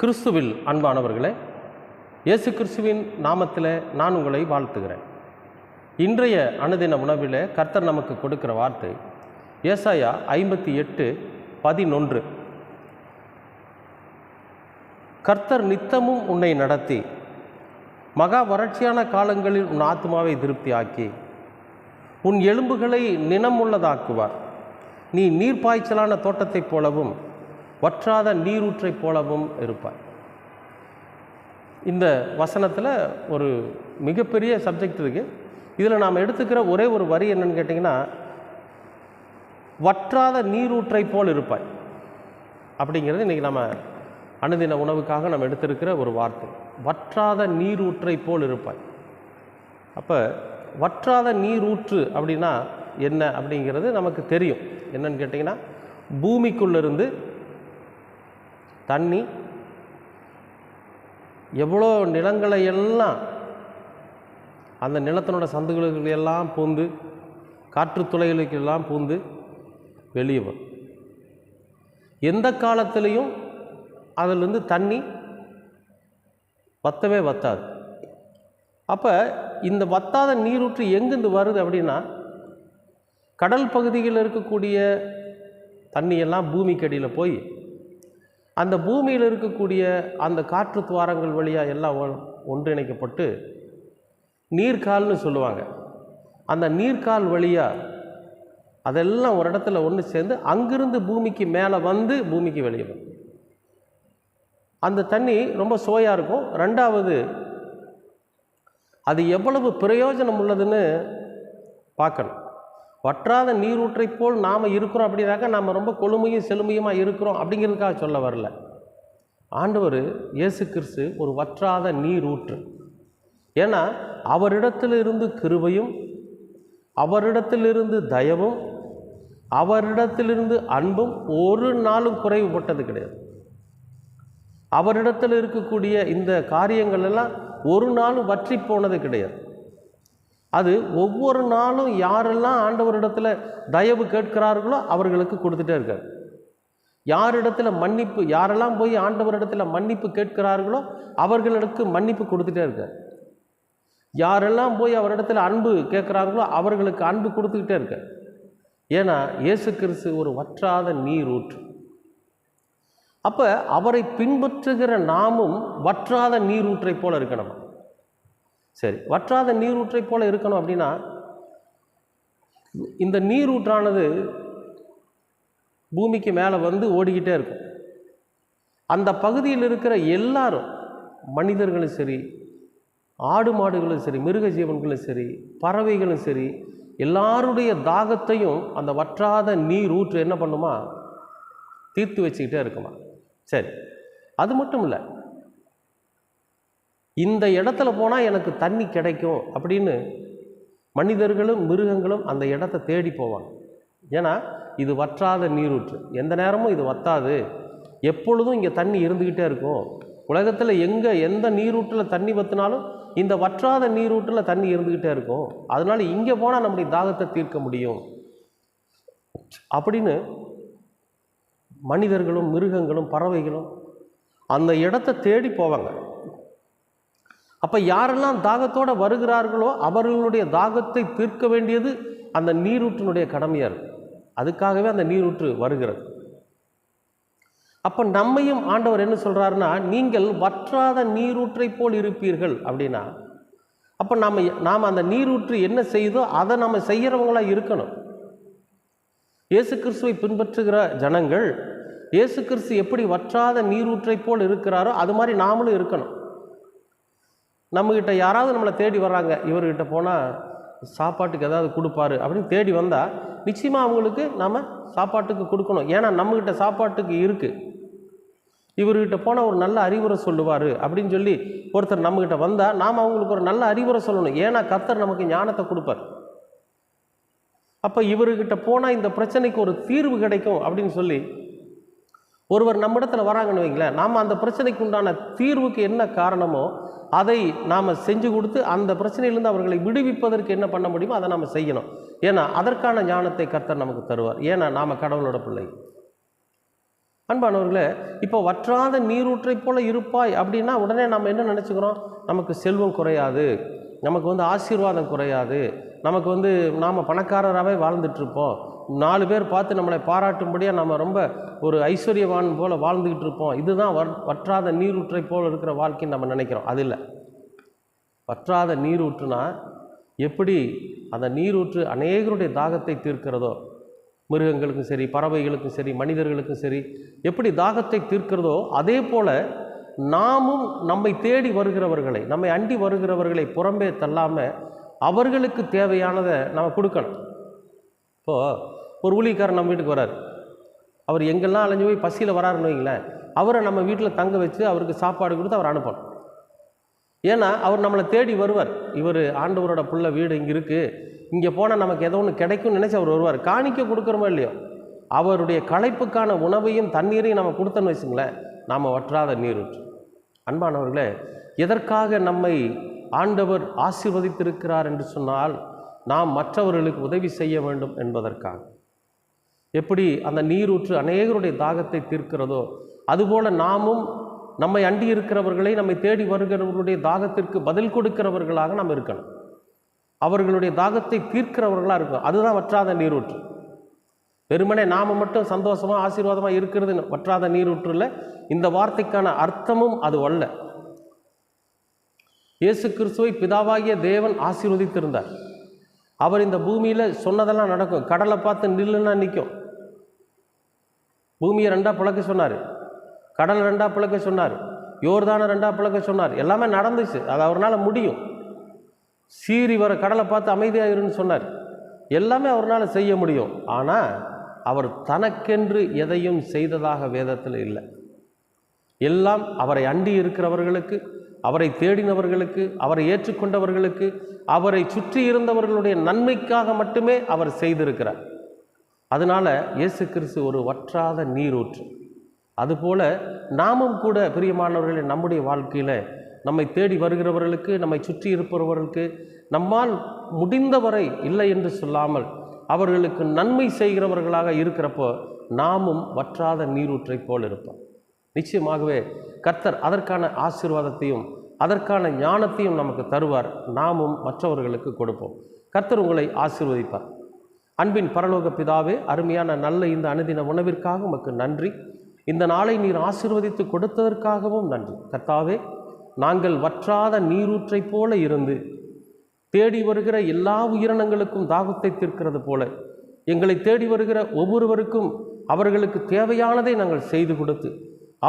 கிறிஸ்துவில் அன்பானவர்களே இயேசு கிறிஸ்துவின் நாமத்தில் நான் உங்களை வாழ்த்துகிறேன். இன்றைய அனுதின உணவில் கர்த்தர் நமக்கு கொடுக்கிற வார்த்தை ஏசாயா ஐம்பத்தி எட்டு பதினொன்று. கர்த்தர் நித்தமும் உன்னை நடத்தி மகா வறட்சியான காலங்களில் உன் ஆத்மாவை திருப்தியாக்கி உன் எலும்புகளை நினமுள்ளதாக்குவார் நீ நீர்ப்பாய்ச்சலான தோட்டத்தைப் போலவும் வற்றாத நீரூற்றைப் போலவும் இருப்பாய். இந்த வசனத்தில் ஒரு மிகப்பெரிய சப்ஜெக்ட் இருக்குது இதில் நாம் எடுத்துக்கிற ஒரே ஒரு வரி என்னன்னு கேட்டிங்கன்னா வற்றாத நீரூற்றை போல் இருப்பாய். அப்படிங்கிறது இன்றைக்கி நம்ம அனுதின உணவுக்காக நம்ம எடுத்திருக்கிற ஒரு வார்த்தை. வற்றாத நீரூற்றை போல் இருப்பாய். அப்போ வற்றாத நீரூற்று அப்படின்னா என்ன அப்படிங்கிறது நமக்கு தெரியும். என்னன்னு கேட்டிங்கன்னா பூமிக்குள்ளிருந்து தண்ணி எவ்வளோ நிலங்களை எல்லாம் அந்த நிலத்தினோட சந்துகளுக்கு எல்லாம் பூந்து காற்று துளைகளுக்கு எல்லாம் பூந்து வெளியே வரும். எந்த காலத்திலையும் அதிலிருந்து தண்ணி வத்தவே வத்தாது. அப்போ இந்த வத்தாத நீரூற்று எங்கேருந்து வருது அப்படின்னா கடல் பகுதியில் இருக்கக்கூடிய தண்ணியெல்லாம் பூமிக்கு அடியில் போய் அந்த பூமியில் இருக்கக்கூடிய அந்த காற்று துவாரங்கள் வழியாக எல்லாம் ஒ- ஒன்றிணைக்கப்பட்டு நீர்க்கால்னு சொல்லுவாங்க. அந்த நீர்கால் வழியாக அதெல்லாம் ஒரு இடத்துல ஒன்று சேர்ந்து அங்கிருந்து பூமிக்கு மேலே வந்து பூமிக்கு வெளியே வரும். அந்த தண்ணி ரொம்ப சுவையாக இருக்கும். ரெண்டாவது அது எவ்வளவு பிரயோஜனம் உள்ளதுன்னு பார்க்கணும். வற்றாத நீரூற்றை போல் நாம் இருக்கிறோம் அப்படின்னாக்கா நாம் ரொம்ப கொழுமையும் செழுமையுமாக இருக்கிறோம் அப்படிங்கிறதுக்காக சொல்ல வரல. ஆண்டவர் இயேசு கிறிஸ்து ஒரு வற்றாத நீரூற்று. ஏன்னா அவரிடத்திலிருந்து கிருபையும் அவரிடத்திலிருந்து தயவும் அவரிடத்திலிருந்து அன்பும் ஒரு நாளும் குறைவுபட்டது கிடையாது. அவரிடத்தில் இருக்கக்கூடிய இந்த காரியங்கள் எல்லாம் ஒரு நாளும் வற்றி போனது கிடையாது. அது ஒவ்வொரு நாளும் யாரெல்லாம் ஆண்டவரிடத்தில் தயவு கேட்கிறார்களோ அவர்களுக்கு கொடுத்துட்டே இருக்கார். யாரிடத்தில் மன்னிப்பு யாரெல்லாம் போய் ஆண்டவரிடத்தில் மன்னிப்பு கேட்கிறார்களோ அவர்களுக்கு மன்னிப்பு கொடுத்துட்டே இருக்கார். யாரெல்லாம் போய் அவரிடத்தில் அன்பு கேட்குறாங்களோ அவர்களுக்கு அன்பு கொடுத்துக்கிட்டே இருக்கார். ஏன்னா இயேசு கிறிஸ்து ஒரு வற்றாத நீரூற்று. அப்போ அவரை பின்பற்றுகிற நாமும் வற்றாத நீரூற்றை போல இருக்கணும்? சரி. வற்றாத நீரூற்றை போல இருக்கணும் அப்படின்னா இந்த நீரூற்றானது பூமிக்கு மேலே வந்து ஓடிக்கிட்டே இருக்கும். அந்த பகுதியில் இருக்கிற எல்லாரும் மனிதர்களும் சரி ஆடு மாடுகளும் சரி மிருக ஜீவன்களும் சரி பறவைகளும் சரி எல்லாருடைய தாகத்தையும் அந்த வற்றாத நீரூற்று என்ன பண்ணுமா? தீர்த்து வச்சுக்கிட்டே இருக்குமா? சரி. அது மட்டும் இல்லை. இந்த இடத்துல போனால் எனக்கு தண்ணி கிடைக்கும் அப்படின்னு மனிதர்களும் மிருகங்களும் அந்த இடத்த தேடி போவாங்க. ஏன்னா இது வற்றாத நீரூற்று. எந்த நேரமும் இது வத்தாது. எப்பொழுதும் இங்கே தண்ணி இருந்துக்கிட்டே இருக்கும். உலகத்தில் எங்கே எந்த நீரூற்றில் தண்ணி வற்றினாலும் இந்த வற்றாத நீரூற்றில் தண்ணி இருந்துக்கிட்டே இருக்கும். அதனால் இங்கே போனால் நம்முடைய தாகத்தை தீர்க்க முடியும். அப்படின்னு மனிதர்களும் மிருகங்களும் பறவைகளும் அந்த இடத்த தேடி போவாங்க. அப்போ யாரெல்லாம் தாகத்தோடு வருகிறார்களோ அவர்களுடைய தாகத்தை தீர்க்க வேண்டியது அந்த நீரூற்றினுடைய கடமையாக இருக்கும் அதுக்காகவே அந்த நீரூற்று வருகிறது. அப்போ நம்மையும் ஆண்டவர் என்ன சொல்கிறாருன்னா நீங்கள் வற்றாத நீரூற்றை போல் இருப்பீர்கள் அப்படின்னா அப்போ நாம் நாம் அந்த நீரூற்று என்ன செய்யுதோ அதை நம்ம செய்கிறவங்களாக இருக்கணும். இயேசு கிறிஸ்துவை பின்பற்றுகிற ஜனங்கள் இயேசு கிறிஸ்து எப்படி வற்றாத நீரூற்றை போல் இருக்கிறாரோ அது மாதிரி நாமளும் இருக்கணும். நம்மக்கிட்ட யாராவது நம்மளை தேடி வர்றாங்க இவர்கிட்ட போனால் சாப்பாட்டுக்கு ஏதாவது கொடுப்பாரு அப்படின்னு தேடி வந்தால் நிச்சயமாக அவங்களுக்கு நம்ம சாப்பாட்டுக்கு கொடுக்கணும். ஏன்னா நம்மக்கிட்ட சாப்பாட்டுக்கு இருக்குது இவர்கிட்ட போனால் ஒரு நல்ல அறிவுரை சொல்லுவார் அப்படின்னு சொல்லி ஒருத்தர் நம்மக்கிட்ட வந்தால் நாம் அவங்களுக்கு ஒரு நல்ல அறிவுரை சொல்லணும். ஏன்னா கத்தர் நமக்கு ஞானத்தை கொடுப்பார். அப்போ இவர்கிட்ட போனால் இந்த பிரச்சனைக்கு ஒரு தீர்வு கிடைக்கும் அப்படின்னு சொல்லி ஒருவர் நம்மிடத்தில் வராங்கன்னு வைங்களேன் நாம் அந்த பிரச்சனைக்கு உண்டான தீர்வுக்கு என்ன காரணமோ அதை நாம் செஞ்சு கொடுத்து அந்த பிரச்சனையிலிருந்து அவர்களை விடுவிப்பதற்கு என்ன பண்ண முடியுமோ அதை நாம் செய்யணும். ஏன்னா அதற்கான ஞானத்தை கர்த்தர் நமக்கு தருவார். ஏன்னா நாம் கடவுளோட பிள்ளை அன்பானவர்களே இப்போ வற்றாத நீரூற்றை போல இருப்பாய் அப்படின்னா உடனே நம்ம என்ன நினச்சிக்கிறோம்? நமக்கு செல்வம் குறையாது. நமக்கு வந்து ஆசீர்வாதம் குறையாது. நமக்கு வந்து நாம் பணக்காரராகவே வாழ்ந்துட்டுருப்போம். நாலு பேர் பார்த்து நம்மளை பாராட்டும்படியாக நம்ம ரொம்ப ஒரு ஐஸ்வர்யவான் போல் வாழ்ந்துக்கிட்டு இருப்போம் இதுதான் வர் வற்றாத நீரூற்றை போல் இருக்கிற வாழ்க்கைன்னு நம்ம நினைக்கிறோம். அது இல்லை. வற்றாத நீரூற்றுனா எப்படி அந்த நீரூற்று அநேகருடைய தாகத்தை தீர்க்கிறதோ மிருகங்களுக்கும் சரி பறவைகளுக்கும் சரி மனிதர்களுக்கும் சரி எப்படி தாகத்தை தீர்க்கிறதோ அதே போல் நாமும் நம்மை தேடி வருகிறவர்களை நம்மை அண்டி வருகிறவர்களை புறம்பே தள்ளாமல் அவர்களுக்கு தேவையானதை நம்ம கொடுக்கணும். இப்போது ஒரு ஊழியக்காரர் நம்ம வீட்டுக்கு வரார். அவர் எங்கெல்லாம் அலைஞ்சு போய் பசியில் வராருன்னு வைங்களேன் அவரை நம்ம வீட்டில் தங்க வச்சு அவருக்கு சாப்பாடு கொடுத்து அவர் அனுப்பணும். ஏன்னா அவர் நம்மளை தேடி வருவார். இவர் ஆண்டவரோட புள்ள வீடு இங்கே இருக்குது இங்கே போனால் நமக்கு ஏதோ ஒன்று கிடைக்கும்னு நினச்சி அவர் வருவார். காணிக்க கொடுக்குறோமோ இல்லையோ? அவருடைய களைப்புக்கான உணவையும் தண்ணீரையும் நம்ம கொடுத்தோன்னு வச்சுங்களேன் நாம் வற்றாத நீரூற்று. அன்பானவர்களே எதற்காக நம்மை ஆண்டவர் ஆசீர்வதித்திருக்கிறார் என்று சொன்னால் நாம் மற்றவர்களுக்கு உதவி செய்ய வேண்டும் என்பதற்காக. எப்படி அந்த நீரூற்று அநேகருடைய தாகத்தை தீர்க்கிறதோ அதுபோல நாமும் நம்மை அண்டி இருக்கிறவர்களை நம்மை தேடி வருகிறவர்களுடைய தாகத்திற்கு பதில் கொடுக்கிறவர்களாக நாம் இருக்கணும். அவர்களுடைய தாகத்தை தீர்க்கிறவர்களாக இருக்கணும். அதுதான் வற்றாத நீரூற்று. வெறுமனே நாம் மட்டும் சந்தோஷமாக ஆசீர்வாதமாக இருக்கிறது வற்றாத நீரூற்றில் இந்த வார்த்தைக்கான அர்த்தமும் அது அல்ல. இயேசு கிறிஸ்துவை பிதாவாகிய தேவன் ஆசீர்வதித்திருந்தார். அவர் இந்த பூமியில் சொன்னதெல்லாம் நடக்கும். கடலை பார்த்து நில்லுன்னா நிற்கும் பூமியை ரெண்டாக பிளக்க சொன்னார். கடலை ரெண்டா பிளக்க சொன்னார். யோர்தான ரெண்டாக பிளக்க சொன்னார். எல்லாமே நடந்துச்சு. அது அவரால் முடியும். சீறி வர கடலை பார்த்து அமைதியாக இருன்னு சொன்னார். எல்லாமே அவரால் செய்ய முடியும். ஆனால் அவர் தனக்கென்று எதையும் செய்ததாக வேதத்தில் இல்லை. எல்லாம் அவரை அண்டி இருக்கிறவர்களுக்கு அவரை தேடினவர்களுக்கு அவரை ஏற்றுக்கொண்டவர்களுக்கு அவரை சுற்றி இருந்தவர்களுடைய நன்மைக்காக மட்டுமே அவர் செய்திருக்கிறார். அதனால் இயேசு கிறிஸ்து ஒரு வற்றாத நீரூற்று. அதுபோல நாமும் கூட பிரியமானவர்களே நம்முடைய வாழ்க்கையில் நம்மை தேடி வருகிறவர்களுக்கு நம்மை சுற்றி இருப்பவர்களுக்கு நம்மால் முடிந்தவரை இல்லை என்று சொல்லாமல் அவர்களுக்கு நன்மை செய்கிறவர்களாக இருக்கிறப்போ நாமும் வற்றாத நீரூற்றைப் போல் இருப்போம். நிச்சயமாகவே கர்த்தர் அதற்கான ஆசீர்வாதத்தையும் அதற்கான ஞானத்தையும் நமக்கு தருவார். நாமும் மற்றவர்களுக்கு கொடுப்போம். கர்த்தர் உங்களை ஆசீர்வதிப்பார். அன்பின் பரலோக பிதாவே அருமையான நல்ல இந்த அனுதின உணவிற்காக உமக்கு நன்றி. இந்த நாளை நீர் ஆசீர்வதித்து கொடுத்ததற்காகவும் நன்றி. கர்த்தாவே நாங்கள் வற்றாத நீரூற்றைப் போல இருந்து தேடி வருகிற எல்லா உயிரினங்களுக்கும் தாகத்தை தீர்க்கிறது போல எங்களை தேடி வருகிற ஒவ்வொருவருக்கும் அவர்களுக்கு தேவையானதை நாங்கள் செய்து கொடுத்து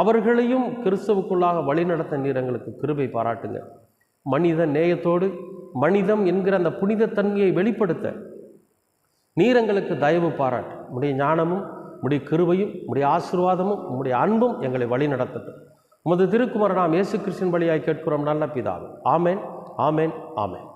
அவர்களையும் கிறிஸ்தவுக்குள்ளாக வழிநடத்த நீர் எங்களுக்கு கிருபை பாராட்டுங்க. மனித நேயத்தோடு மனிதம் என்கிற அந்த புனித தன்மையை வெளிப்படுத்த நீர் எங்களுக்கு தயவு பாராட்டு. உடைய ஞானமும் உடைய கிருபையும் உடைய ஆசீர்வாதமும் உடைய அன்பும் எங்களை வழிநடத்தட்டும். உமது திருக்குமர நாம் இயேசு கிறிஸ்தின் வழியாய் கேட்கிறோம் நல்ல பிதாவும் ஆமேன் ஆமேன் ஆமேன்.